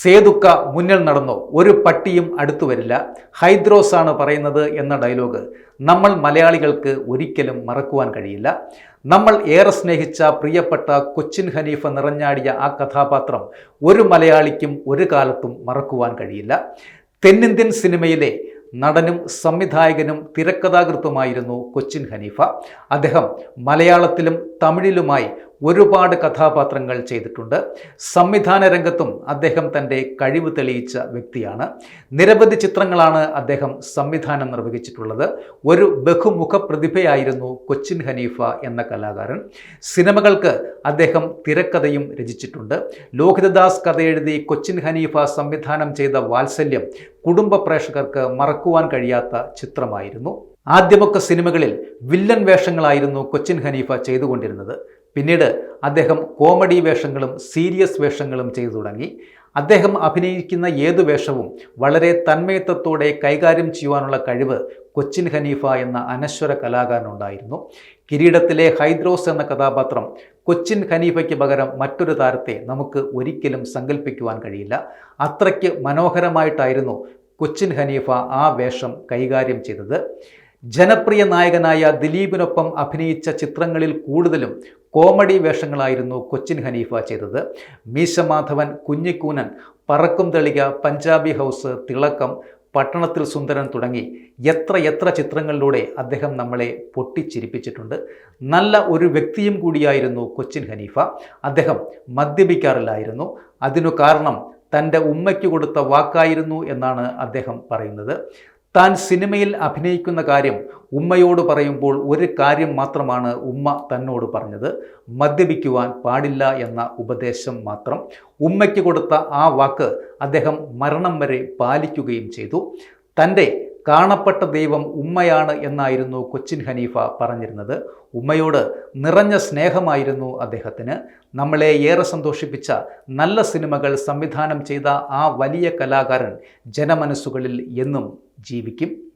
സേതുക്ക മുന്നിൽ നടന്നോ. ഒരു പട്ടിയും അടുത്തു വരില്ല. ഹൈദ്രോസ് ആണ് പറയുന്നത് എന്ന ഡയലോഗ് നമ്മൾ മലയാളികൾക്ക് ഒരിക്കലും മറക്കുവാൻ കഴിയില്ല. നമ്മൾ ഏറെ സ്നേഹിച്ച പ്രിയപ്പെട്ട കൊച്ചിൻ ഹനീഫ നിറഞ്ഞാടിയ ആ കഥാപാത്രം ഒരു മലയാളിക്കും ഒരു കാലത്തും മറക്കുവാൻ കഴിയില്ല. തെന്നിന്ത്യൻ സിനിമയിലെ നടനും സംവിധായകനും തിരക്കഥാകൃത്തുമായിരുന്നു കൊച്ചിൻ ഹനീഫ. അദ്ദേഹം മലയാളത്തിലും തമിഴിലുമായി ഒരുപാട് കഥാപാത്രങ്ങൾ ചെയ്തിട്ടുണ്ട്. സംവിധാന രംഗത്തും അദ്ദേഹം തന്റെ കഴിവ് തെളിയിച്ച വ്യക്തിയാണ്. നിരവധി ചിത്രങ്ങളാണ് അദ്ദേഹം സംവിധാനം നിർവഹിച്ചിട്ടുള്ളത്. ഒരു ബഹുമുഖ പ്രതിഭയായിരുന്നു കൊച്ചിൻ ഹനീഫ എന്ന കലാകാരൻ. സിനിമകൾക്ക് അദ്ദേഹം തിരക്കഥയും രചിച്ചിട്ടുണ്ട്. ലോഹിതദാസ് കഥ എഴുതി കൊച്ചിൻ ഹനീഫ സംവിധാനം ചെയ്ത വാത്സല്യം കുടുംബ പ്രേക്ഷകർക്ക് മറക്കുവാൻ കഴിയാത്ത ചിത്രമായിരുന്നു. ആദ്യമൊക്കെ സിനിമകളിൽ വില്ലൻ വേഷങ്ങളായിരുന്നു കൊച്ചിൻ ഹനീഫ ചെയ്തുകൊണ്ടിരുന്നത്. പിന്നീട് അദ്ദേഹം കോമഡി വേഷങ്ങളും സീരിയസ് വേഷങ്ങളും ചെയ്തു തുടങ്ങി. അദ്ദേഹം അഭിനയിക്കുന്ന ഏതു വേഷവും വളരെ തന്മയത്വത്തോടെ കൈകാര്യം ചെയ്യുവാനുള്ള കഴിവ് കൊച്ചിൻ ഹനീഫ എന്ന അനശ്വര കലാകാരനുണ്ടായിരുന്നു. കിരീടത്തിലെ ഹൈദ്രോസ് എന്ന കഥാപാത്രം കൊച്ചിൻ ഹനീഫയ്ക്ക് പകരം മറ്റൊരു താരത്തെ നമുക്ക് ഒരിക്കലും സങ്കല്പിക്കുവാൻ കഴിയില്ല. അത്രയ്ക്ക് മനോഹരമായിട്ടായിരുന്നു കൊച്ചിൻ ഹനീഫ ആ വേഷം കൈകാര്യം ചെയ്തത്. ജനപ്രിയ നായകനായ ദിലീപിനൊപ്പം അഭിനയിച്ച ചിത്രങ്ങളിൽ കൂടുതലും കോമഡി വേഷങ്ങളായിരുന്നു കൊച്ചിൻ ഹനീഫ ചെയ്തത്. മീശമാധവൻ കുഞ്ഞിക്കൂനൻ പറക്കും തെളിക പഞ്ചാബി ഹൗസ് തിളക്കം പട്ടണത്തിൽ സുന്ദരൻ തുടങ്ങി എത്ര എത്ര ചിത്രങ്ങളിലൂടെ അദ്ദേഹം നമ്മളെ പൊട്ടിച്ചിരിപ്പിച്ചിട്ടുണ്ട്. നല്ല ഒരു വ്യക്തിയും കൂടിയായിരുന്നു കൊച്ചിൻ ഹനീഫ. അദ്ദേഹം മദ്യപിക്കാറില്ലായിരുന്നു. അതിനു കാരണം തന്റെ ഉമ്മയ്ക്ക് കൊടുത്ത വാക്കായിരുന്നു എന്നാണ് അദ്ദേഹം പറയുന്നത്. താൻ സിനിമയിൽ അഭിനയിക്കുന്ന കാര്യം ഉമ്മയോട് പറയുമ്പോൾ ഒരു കാര്യം മാത്രമാണ് ഉമ്മ തന്നോട് പറഞ്ഞത്. മദ്യപിക്കുവാൻ പാടില്ല എന്ന ഉപദേശം മാത്രം ഉമ്മയ്ക്ക് കൊടുത്ത ആ വാക്ക് അദ്ദേഹം മരണം വരെ പാലിക്കുകയും ചെയ്തു. തന്റെ കാണപ്പെട്ട ദൈവം ഉമ്മയാണ് എന്നായിരുന്നു കൊച്ചിൻ ഹനീഫ പറഞ്ഞിരുന്നത്. ഉമ്മയോട് നിറഞ്ഞ സ്നേഹമായിരുന്നു അദ്ദേഹത്തിന്. നമ്മളെ ഏറെ സന്തോഷിപ്പിച്ച നല്ല സിനിമകൾ സംവിധാനം ചെയ്ത ആ വലിയ കലാകാരൻ ജനമനസ്സുകളിൽ എന്നും ജീവിക്കും.